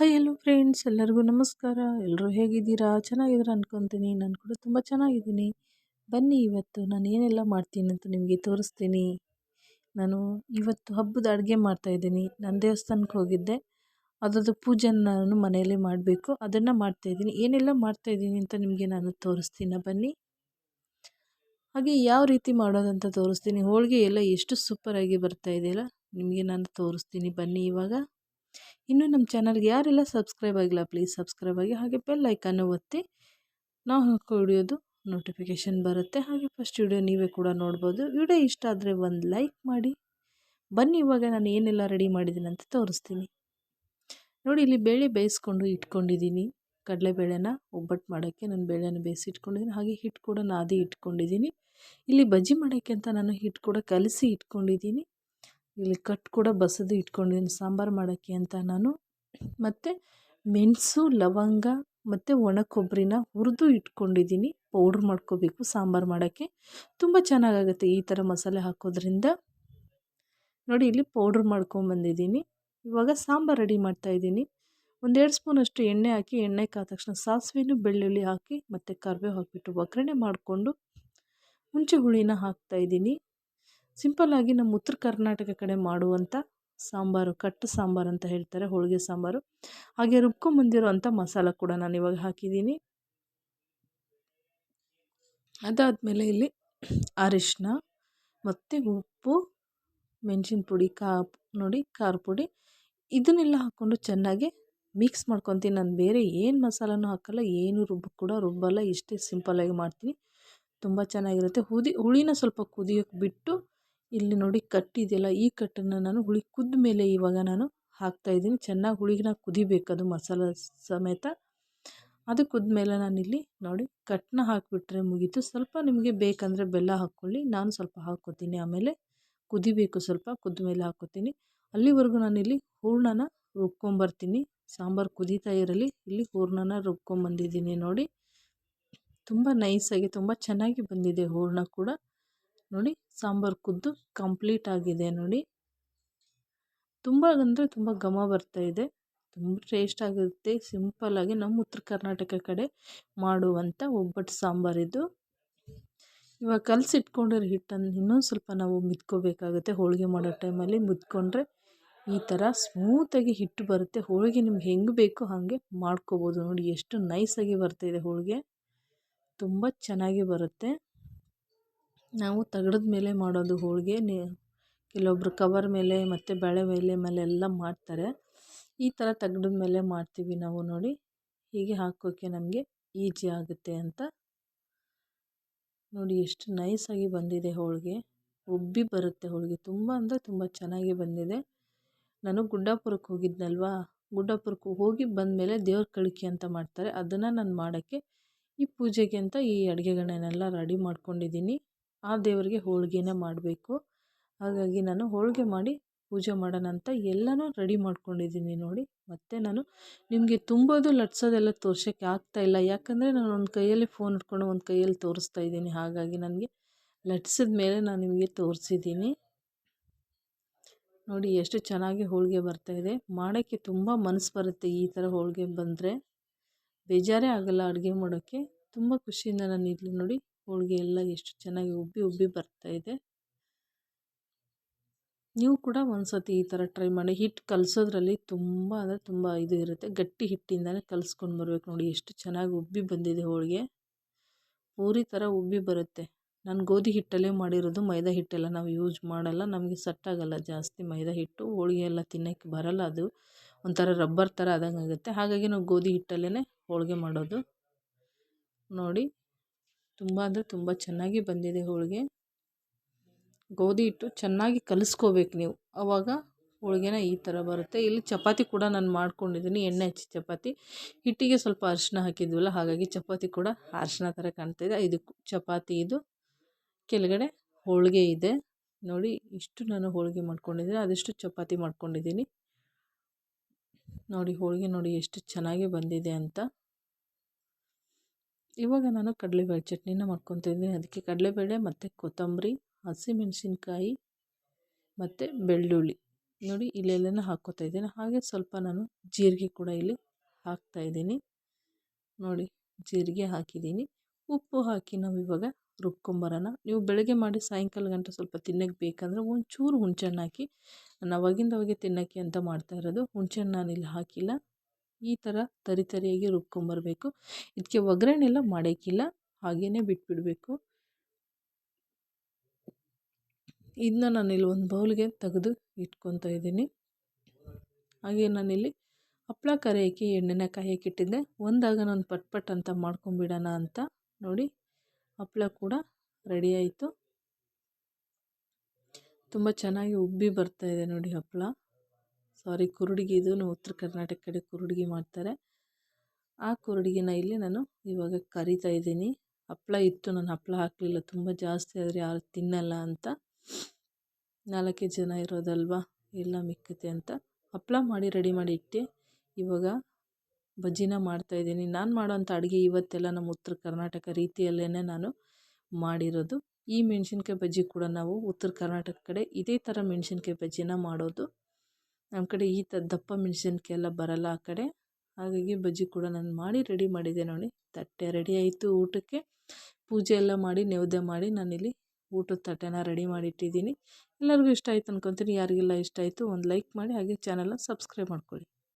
Hi hello friends ಎಲ್ಲರಿಗೂ ನಮಸ್ಕಾರ. ಎಲ್ಲರೂ ಹೇಗಿದ್ದೀರಾ? ಚೆನ್ನಾಗಿದ್ದೀರಾ ಅಂದ್ಕೊತೀನಿ ನಾನು ಕೂಡ ತುಂಬ ಚೆನ್ನಾಗಿದ್ದೀನಿ. ಬನ್ನಿ ಇವತ್ತು ನಾನು ಏನೆಲ್ಲ ಮಾಡ್ತೀನಿ ಅಂತ ನಿಮಗೆ ತೋರಿಸ್ತೀನಿ. ನಾನು ಇವತ್ತು ಹಬ್ಬದ ಅಡುಗೆ ಮಾಡ್ತಾಯಿದ್ದೀನಿ ನಾನು ದೇವಸ್ಥಾನಕ್ಕೆ ಹೋಗಿದ್ದೆ. ಅದರದ್ದು ಪೂಜೆನ ನಾನು ಮನೆಯಲ್ಲೇ ಮಾಡಬೇಕು. ಅದನ್ನು ಮಾಡ್ತಾಯಿದ್ದೀನಿ ಏನೆಲ್ಲ ಮಾಡ್ತಾಯಿದ್ದೀನಿ ಅಂತ ನಿಮಗೆ ನಾನು ತೋರಿಸ್ತೀನಿ ಬನ್ನಿ. ಹಾಗೆ ಯಾವ ರೀತಿ ಮಾಡೋದಂತ ತೋರಿಸ್ತೀನಿ. ಹೋಳಿಗೆ ಎಲ್ಲ ಎಷ್ಟು ಸೂಪರಾಗಿ ಬರ್ತಾಯಿದೆಯಲ್ಲ ನಿಮಗೆ ನಾನು ತೋರಿಸ್ತೀನಿ. ಬನ್ನಿ ಇವಾಗ. ಇನ್ನು ನಮ್ಮ ಚಾನಲ್ಗೆ ಯಾರೆಲ್ಲ ಸಬ್ಸ್ಕ್ರೈಬ್ ಆಗಿಲ್ಲ ಪ್ಲೀಸ್ ಸಬ್ಸ್ಕ್ರೈಬ್ ಆಗಿ, ಹಾಗೆ ಬೆಲ್ ಐಕನ್ನು ಒತ್ತಿ. ನಾವು ಹಾಕೊಡಿಯೋದು ನೋಟಿಫಿಕೇಷನ್ ಬರುತ್ತೆ. ಹಾಗೆ ಫಸ್ಟ್ ವಿಡಿಯೋ ನೀವೇ ಕೂಡ ನೋಡ್ಬೋದು. ವಿಡಿಯೋ ಇಷ್ಟ ಆದರೆ ಒಂದು ಲೈಕ್ ಮಾಡಿ. ಬನ್ನಿ, ಇವಾಗ ನಾನು ಏನೆಲ್ಲ ರೆಡಿ ಮಾಡಿದ್ದೀನಿ ಅಂತ ತೋರಿಸ್ತೀನಿ. ನೋಡಿ, ಇಲ್ಲಿ ಬೇಳೆ ಬೇಯಿಸ್ಕೊಂಡು ಇಟ್ಕೊಂಡಿದ್ದೀನಿ. ಕಡಲೆಬೇಳೆನ ಒಬ್ಬಟ್ಟು ಮಾಡೋಕ್ಕೆ ನಾನು ಬೇಳೆನ ಬೇಯಿಸಿ ಇಟ್ಕೊಂಡಿದ್ದೀನಿ. ಹಾಗೆ ಹಿಟ್ಟು ಕೂಡ ನಾದಿ ಇಟ್ಕೊಂಡಿದ್ದೀನಿ. ಇಲ್ಲಿ ಬಜ್ಜಿ ಮಾಡೋಕ್ಕೆ ಅಂತ ನಾನು ಹಿಟ್ಟು ಕೂಡ ಕಲಸಿ ಇಟ್ಕೊಂಡಿದ್ದೀನಿ. ಇಲ್ಲಿ ಕಟ್ ಕೂಡ ಬಸದು ಇಟ್ಕೊಂಡಿದ್ದೀನಿ ಸಾಂಬಾರು ಮಾಡೋಕ್ಕೆ ಅಂತ ನಾನು. ಮತ್ತು ಮೆಣಸು, ಲವಂಗ, ಮತ್ತು ಒಣ ಕೊಬ್ಬರಿನ ಹುರಿದು ಇಟ್ಕೊಂಡಿದ್ದೀನಿ. ಪೌಡ್ರ್ ಮಾಡ್ಕೋಬೇಕು ಸಾಂಬಾರು ಮಾಡೋಕ್ಕೆ. ತುಂಬ ಚೆನ್ನಾಗಾಗುತ್ತೆ ಈ ಥರ ಮಸಾಲೆ ಹಾಕೋದ್ರಿಂದ. ನೋಡಿ, ಇಲ್ಲಿ ಪೌಡ್ರ್ ಮಾಡ್ಕೊಂಬಂದಿದ್ದೀನಿ ಇವಾಗ ಸಾಂಬಾರು ರೆಡಿ ಮಾಡ್ತಾಯಿದ್ದೀನಿ ಒಂದೆರಡು ಸ್ಪೂನಷ್ಟು ಎಣ್ಣೆ ಹಾಕಿ, ಎಣ್ಣೆ ಕಾದ ತಕ್ಷಣ ಸಾಸಿವೆನೂ ಬೆಳ್ಳುಳ್ಳಿ ಹಾಕಿ, ಮತ್ತು ಕರಿಬೇವು ಹಾಕಿಬಿಟ್ಟು ಒಗ್ಗರಣೆ ಮಾಡಿಕೊಂಡು ಹುಂಚೆ ಹುಳಿನ ಹಾಕ್ತಾಯಿದ್ದೀನಿ ಸಿಂಪಲ್ಲಾಗಿ ನಮ್ಮ ಉತ್ತರ ಕರ್ನಾಟಕ ಕಡೆ ಮಾಡುವಂಥ ಸಾಂಬಾರು, ಕಟ್ಟು ಸಾಂಬಾರು ಅಂತ ಹೇಳ್ತಾರೆ, ಹೋಳಿಗೆ ಸಾಂಬಾರು. ಹಾಗೆ ರುಬ್ಕೊಂಬಂದಿರೋವಂಥ ಮಸಾಲ ಕೂಡ ನಾನು ಇವಾಗ ಹಾಕಿದ್ದೀನಿ. ಅದಾದಮೇಲೆ ಇಲ್ಲಿ ಅರಿಶಿನ ಮತ್ತು ಉಪ್ಪು, ಮೆಣಸಿನ ಪುಡಿ ಕಾ ನೋಡಿ ಖಾರ ಪುಡಿ. ಇದನ್ನೆಲ್ಲ ಹಾಕ್ಕೊಂಡು ಚೆನ್ನಾಗಿ ಮಿಕ್ಸ್ ಮಾಡ್ಕೊತೀನಿ. ನಾನು ಬೇರೆ ಏನು ಮಸಾಲನೂ ಹಾಕಲ್ಲ, ಏನು ರುಬ್ಬ ಕೂಡ ರುಬ್ಬಲ್ಲ. ಇಷ್ಟೇ ಸಿಂಪಲ್ಲಾಗಿ ಮಾಡ್ತೀನಿ. ತುಂಬ ಚೆನ್ನಾಗಿರುತ್ತೆ. ಹುದಿ, ಹುಳಿನ ಸ್ವಲ್ಪ ಕುದಿಯೋಕ್ಕೆ ಬಿಟ್ಟು ಇಲ್ಲಿ ನೋಡಿ ಕಟ್ಟಿದೆಯಲ್ಲ ಈ ಕಟ್ಟನ್ನು ನಾನು ಹುಳಿ ಕುದ್ದ ಮೇಲೆ ಇವಾಗ ನಾನು ಹಾಕ್ತಾಯಿದ್ದೀನಿ ಚೆನ್ನಾಗಿ ಹುಳಿನ ಕುದಿಬೇಕು ಅದು ಮಸಾಲ ಸಮೇತ. ಅದು ಕುದ್ಮೇಲೆ ನಾನಿಲ್ಲಿ ನೋಡಿ ಕಟ್ಟನ್ನ ಹಾಕಿಬಿಟ್ರೆ ಮುಗೀತು. ಸ್ವಲ್ಪ ನಿಮಗೆ ಬೇಕಂದರೆ ಬೆಲ್ಲ ಹಾಕ್ಕೊಳ್ಳಿ, ನಾನು ಸ್ವಲ್ಪ ಹಾಕ್ಕೋತೀನಿ. ಆಮೇಲೆ ಕುದಿಬೇಕು, ಸ್ವಲ್ಪ ಕುದ್ದ ಮೇಲೆ ಹಾಕ್ಕೋತೀನಿ. ಅಲ್ಲಿವರೆಗೂ ನಾನಿಲ್ಲಿ ಹೂರ್ಣನ ರುಬ್ಕೊಂಬರ್ತೀನಿ. ಸಾಂಬಾರು ಕುದೀತಾ ಇರಲಿ, ಇಲ್ಲಿ ಹೂರ್ಣನ ರುಬ್ಕೊಂಬಂದಿದ್ದೀನಿ ನೋಡಿ. ತುಂಬ ನೈಸಾಗಿ ತುಂಬ ಚೆನ್ನಾಗಿ ಬಂದಿದೆ ಹೂರ್ಣ ಕೂಡ. ನೋಡಿ ಸಾಂಬಾರು ಕುದ್ದು ಕಂಪ್ಲೀಟ್ ಆಗಿದೆ ನೋಡಿ. ತುಂಬ ಅಂದರೆ ತುಂಬ ಘಮ ಬರ್ತಾ ಇದೆ. ತುಂಬ ಟೇಸ್ಟ್ ಆಗುತ್ತೆ. ಸಿಂಪಲ್ಲಾಗಿ ನಮ್ಮ ಉತ್ತರ ಕರ್ನಾಟಕ ಕಡೆ ಮಾಡುವಂಥ ಒಬ್ಬಟ್ಟು ಸಾಂಬಾರಿದು ಇವಾಗ ಕಲಸಿಟ್ಕೊಂಡಿರೋ ಹಿಟ್ಟನ್ನು ಇನ್ನೊಂದು ಸ್ವಲ್ಪ ನಾವು ಮಿದ್ಕೋಬೇಕಾಗುತ್ತೆ ಹೋಳಿಗೆ ಮಾಡೋ ಟೈಮಲ್ಲಿ ಮುದ್ಕೊಂಡ್ರೆ ಈ ಥರ ಸ್ಮೂತಾಗಿ ಹಿಟ್ಟು ಬರುತ್ತೆ. ಹೋಳಿಗೆ ನಿಮ್ಗೆ ಹೆಂಗೆ ಬೇಕೋ ಹಾಗೆ ಮಾಡ್ಕೋಬೋದು ನೋಡಿ. ಎಷ್ಟು ನೈಸಾಗಿ ಬರ್ತಾಯಿದೆ ಹೋಳಿಗೆ. ತುಂಬ ಚೆನ್ನಾಗಿ ಬರುತ್ತೆ. ನಾವು ತಗಡದ ಮೇಲೆ ಮಾಡೋದು ಹೋಳಿಗೆ ಕೆಲವೊಬ್ಬರು ಕವರ್ ಮೇಲೆ ಮತ್ತು ಬೇಳೆ ಮೇಲೆ ಎಲ್ಲ ಮಾಡ್ತಾರೆ. ಈ ಥರ ತಗಡದ ಮೇಲೆ ಮಾಡ್ತೀವಿ ನಾವು ನೋಡಿ. ಹೀಗೆ ಹಾಕೋಕ್ಕೆ ನಮಗೆ ಈಜಿ ಆಗುತ್ತೆ ಅಂತ. ನೋಡಿ ಎಷ್ಟು ನೈಸಾಗಿ ಬಂದಿದೆ ಹೋಳಿಗೆ. ಉಬ್ಬಿ ಬರುತ್ತೆ ಹೋಳಿಗೆ. ತುಂಬ ಅಂದರೆ ತುಂಬ ಚೆನ್ನಾಗಿ ಬಂದಿದೆ. ನಾನು ಗುಡ್ಡಾಪುರಕ್ಕೆ ಹೋಗಿದ್ನಲ್ವಾ? ಗುಡ್ಡಾಪುರಕ್ಕೆ ಹೋಗಿ ಬಂದಮೇಲೆ ದೇವ್ರ ಕಳಿಕೆ ಅಂತ ಮಾಡ್ತಾರೆ. ಅದನ್ನು ನಾನು ಮಾಡೋಕ್ಕೆ ಈ ಪೂಜೆಗೆ ಅಂತ ಈ ಅಡುಗೆಗಳನ್ನೆಲ್ಲ ರೆಡಿ ಮಾಡ್ಕೊಂಡಿದ್ದೀನಿ. ಆ ದೇವರಿಗೆ ಹೋಳಿಗೆನೇ ಮಾಡಬೇಕು. ಹಾಗಾಗಿ ನಾನು ಹೋಳಿಗೆ ಮಾಡಿ ಪೂಜೆ ಮಾಡೋಣ ಅಂತ ಎಲ್ಲನೂ ರೆಡಿ ಮಾಡ್ಕೊಂಡಿದ್ದೀನಿ ನೋಡಿ. ಮತ್ತೆ ನಾನು ನಿಮಗೆ ತುಂಬೋದು ಲಟ್ಸೋದೆಲ್ಲ ತೋರ್ಸೋಕ್ಕೆ ಆಗ್ತಾಯಿಲ್ಲ ಯಾಕಂದರೆ ನಾನು ಒಂದು ಕೈಯಲ್ಲಿ ಫೋನ್ ಇಟ್ಕೊಂಡು ಒಂದು ಕೈಯಲ್ಲಿ ತೋರಿಸ್ತಾ ಇದ್ದೀನಿ. ಹಾಗಾಗಿ ನನಗೆ ಲಟ್ಸಿದ ಮೇಲೆ ನಾನು ನಿಮಗೆ ತೋರಿಸಿದ್ದೀನಿ. ನೋಡಿ ಎಷ್ಟು ಚೆನ್ನಾಗಿ ಹೋಳಿಗೆ ಬರ್ತಾಯಿದೆ ಮಾಡೋಕ್ಕೆ ತುಂಬ ಮನಸ್ಸು ಬರುತ್ತೆ ಈ ಥರ ಹೋಳಿಗೆ ಬಂದರೆ. ಬೇಜಾರೇ ಆಗೋಲ್ಲ ಅಡುಗೆ ಮಾಡೋಕ್ಕೆ. ತುಂಬ ಖುಷಿಯಿಂದ ನಾನು ಇಲ್ಲಿ ನೋಡಿ. ಹೋಳಿಗೆ ಎಲ್ಲ ಎಷ್ಟು ಚೆನ್ನಾಗಿ ಉಬ್ಬಿ ಉಬ್ಬಿ ಬರ್ತಾಯಿದೆ ನೀವು ಕೂಡ ಒಂದು ಸತಿ ಈ ಥರ ಟ್ರೈ ಮಾಡಿ. ಹಿಟ್ಟು ಕಲಸೋದ್ರಲ್ಲಿ ತುಂಬ ಅಂದರೆ ತುಂಬ ಇದು ಇರುತ್ತೆ. ಗಟ್ಟಿ ಹಿಟ್ಟಿಂದಲೇ ಕಲಿಸ್ಕೊಂಡು ಬರಬೇಕು ನೋಡಿ ಎಷ್ಟು ಚೆನ್ನಾಗಿ ಉಬ್ಬಿ ಬಂದಿದೆ ಹೋಳಿಗೆ. ಪೂರಿ ಥರ ಉಬ್ಬಿ ಬರುತ್ತೆ. ನಾನು ಗೋಧಿ ಹಿಟ್ಟಲ್ಲೇ ಮಾಡಿರೋದು. ಮೈದಾ ಹಿಟ್ಟೆಲ್ಲ ನಾವು ಯೂಸ್ ಮಾಡಲ್ಲ. ನಮಗೆ ಸಟ್ಟಾಗಲ್ಲ ಜಾಸ್ತಿ ಮೈದಾ ಹಿಟ್ಟು. ಹೋಳಿಗೆ ಎಲ್ಲ ತಿನ್ನೋಕ್ಕೆ ಬರಲ್ಲ ಅದು. ಒಂಥರ ರಬ್ಬರ್ ಥರ ಆದಂಗೆ ಆಗುತ್ತೆ ಹಾಗಾಗಿ ನಾವು ಗೋಧಿ ಹಿಟ್ಟಲ್ಲೇ ಹೋಳಿಗೆ ಮಾಡೋದು. ನೋಡಿ. ತುಂಬ ಅಂದರೆ ತುಂಬ ಚೆನ್ನಾಗಿ ಬಂದಿದೆ ಹೋಳಿಗೆ. ಗೋಧಿ ಹಿಟ್ಟು ಚೆನ್ನಾಗಿ ಕಲಿಸ್ಕೋಬೇಕು ನೀವು. ಆವಾಗ ಹೋಳಿಗೆನ ಈ ಥರ ಬರುತ್ತೆ. ಇಲ್ಲಿ ಚಪಾತಿ ಕೂಡ ನಾನು ಮಾಡ್ಕೊಂಡಿದ್ದೀನಿ ಎಣ್ಣೆ ಹಚ್ಚಿ ಚಪಾತಿ. ಹಿಟ್ಟಿಗೆ ಸ್ವಲ್ಪ ಅರಿಶಿನ ಹಾಕಿದ್ವಲ್ಲ, ಹಾಗಾಗಿ ಚಪಾತಿ ಕೂಡ ಅರಿಶಿನ ಥರ ಕಾಣ್ತಾಯಿದೆ ಇದು ಚಪಾತಿ ಇದು. ಕೆಳಗಡೆ ಹೋಳಿಗೆ ಇದೆ. ನೋಡಿ, ಇಷ್ಟು ನಾನು ಹೋಳಿಗೆ ಮಾಡ್ಕೊಂಡಿದ್ದೀನಿ. ಅದೆಷ್ಟು ಚಪಾತಿ ಮಾಡ್ಕೊಂಡಿದ್ದೀನಿ. ನೋಡಿ, ಹೋಳಿಗೆ ನೋಡಿ ಎಷ್ಟು ಚೆನ್ನಾಗಿ ಬಂದಿದೆ ಅಂತ. ಇವಾಗ ನಾನು ಕಡಲೆಬೇಳೆ ಚಟ್ನಿನ ಮಾಡ್ಕೊತಿದ್ದೀನಿ. ಅದಕ್ಕೆ ಕಡಲೆಬೇಳೆ ಮತ್ತು ಕೊತ್ತಂಬರಿ, ಹಸಿಮೆಣಸಿನ್ಕಾಯಿ ಮತ್ತು ಬೆಳ್ಳುಳ್ಳಿ. ನೋಡಿ ಇಲ್ಲೆಲ್ಲನೂ ಹಾಕ್ಕೋತಾ ಇದ್ದೀನಿ. ಹಾಗೆ ಸ್ವಲ್ಪ ನಾನು ಜೀರಿಗೆ ಕೂಡ ಇಲ್ಲಿ ಹಾಕ್ತಾ ಇದ್ದೀನಿ. ನೋಡಿ ಜೀರಿಗೆ ಹಾಕಿದ್ದೀನಿ. ಉಪ್ಪು ಹಾಕಿ ನಾವು ಇವಾಗ ರುಬ್ಕೊಂಬರೋಣ. ನೀವು ಬೆಳಗ್ಗೆ ಮಾಡಿ ಸಾಯಂಕಾಲ ಗಂಟೆ ಸ್ವಲ್ಪ ತಿನ್ನೋಕ್ಕೆ ಬೇಕಂದರೆ ಒಂಚೂರು ಹುಣಸೆಹಣ್ಣು ಹಾಕಿ ನಾನು ಅವಾಗಿಂದ ಅವಾಗೆ ತಿನ್ನೋಕ್ಕೆ ಅಂತ ಮಾಡ್ತಾ ಇರೋದು. ಹುಣಸೆಹಣ್ಣು ನಾನಿಲ್ಲಿ ಹಾಕಿಲ್ಲ. ಈ ಥರ ತರಿ ತರಿಯಾಗಿ ರುಬ್ಕೊಂಬರಬೇಕು. ಇದಕ್ಕೆ ಒಗ್ಗರಣೆ ಎಲ್ಲ ಮಾಡೋಕ್ಕಿಲ್ಲ ಹಾಗೇ ಬಿಟ್ಬಿಡಬೇಕು. ಇದನ್ನ ನಾನಿಲ್ಲಿ ಒಂದು ಬೌಲ್ಗೆ ತೆಗೆದು ಇಟ್ಕೊತಾ ಇದ್ದೀನಿ. ಹಾಗೆ ನಾನಿಲ್ಲಿ ಹಪ್ಪಳ ಕರಿಯೋಕ್ಕೆ ಎಣ್ಣೆನ ಕಾಯೋಕೆ ಇಟ್ಟಿದ್ದೆ. ಒಂದಾಗ ನಾನು ಪಟ್ ಪಟ್ ಅಂತ ಮಾಡ್ಕೊಂಬಿಡೋಣ ಅಂತ ನೋಡಿ ಹಪ್ಪಳ ಕೂಡ ರೆಡಿ ಆಯಿತು. ತುಂಬ ಚೆನ್ನಾಗಿ ಉಬ್ಬಿ ಬರ್ತಾ ಇದೆ ನೋಡಿ ಹಪ್ಪಳ ಸಾರಿ ಕುರುಡಿಗೆ ಇದು ಉತ್ತರ ಕರ್ನಾಟಕ ಕಡೆ ಕುರುಡಿಗೆ ಮಾಡ್ತಾರೆ. ಆ ಕುರುಡಿಗೆನ ಇಲ್ಲಿ ನಾನು ಇವಾಗ ಕರಿತಾ ಇದ್ದೀನಿ. ಹಪ್ಪಳ ಇತ್ತು, ನಾನು ಹಪ್ಪಳ ಹಾಕಲಿಲ್ಲ, ತುಂಬ ಜಾಸ್ತಿ ಆದರೆ ಯಾರು ತಿನ್ನಲ್ಲ ಅಂತ. ನಾಲ್ಕೇ ಜನ ಇರೋದಲ್ವಾ, ಎಲ್ಲ ಮಿಕ್ಕತೆ ಅಂತ. ಹಪ್ಪಳ ಮಾಡಿ ರೆಡಿ ಮಾಡಿ ಇಟ್ಟೆ. ಇವಾಗ ಬಜ್ಜಿನ ಮಾಡ್ತಾಯಿದ್ದೀನಿ ನಾನು ಮಾಡೋವಂಥ ಅಡುಗೆ ಇವತ್ತೆಲ್ಲ ನಮ್ಮ ಉತ್ತರ ಕರ್ನಾಟಕ ರೀತಿಯಲ್ಲೇ ನಾನು ಮಾಡಿರೋದು. ಈ ಮೆಣಸಿನ್ಕಾಯಿ ಬಜ್ಜಿ ಕೂಡ ನಾವು ಉತ್ತರ ಕರ್ನಾಟಕ ಕಡೆ ಇದೇ ಥರ ಮೆಣಸಿನ್ಕಾಯಿ ಬಜ್ಜಿನ ಮಾಡೋದು. ನಮ್ಮ ಕಡೆ ಈ ಥರ ದಪ್ಪ ಮೆಣಸಿನ್ಕಾಯಿ ಎಲ್ಲ ಬರಲ್ಲ ಆ ಕಡೆ. ಹಾಗಾಗಿ ಬಜ್ಜಿ ಕೂಡ ನಾನು ಮಾಡಿ ರೆಡಿ ಮಾಡಿದ್ದೆ ನೋಡಿ. ತಟ್ಟೆ ರೆಡಿ ಆಯಿತು ಊಟಕ್ಕೆ. ಪೂಜೆ ಎಲ್ಲ ಮಾಡಿ ನೈವೇದ್ಯ ಮಾಡಿ ನಾನಿಲ್ಲಿ ಊಟದ ತಟ್ಟೆನ ರೆಡಿ ಮಾಡಿಟ್ಟಿದ್ದೀನಿ. ಎಲ್ಲರಿಗೂ ಇಷ್ಟ ಆಯ್ತು ಅನ್ಕೊತೀನಿ. ಯಾರಿಗೆಲ್ಲ ಇಷ್ಟ ಆಯಿತು ಒಂದು ಲೈಕ್ ಮಾಡಿ ಹಾಗೆ ಚಾನಲ್ನ ಸಬ್ಸ್ಕ್ರೈಬ್ ಮಾಡ್ಕೊಳ್ಳಿ.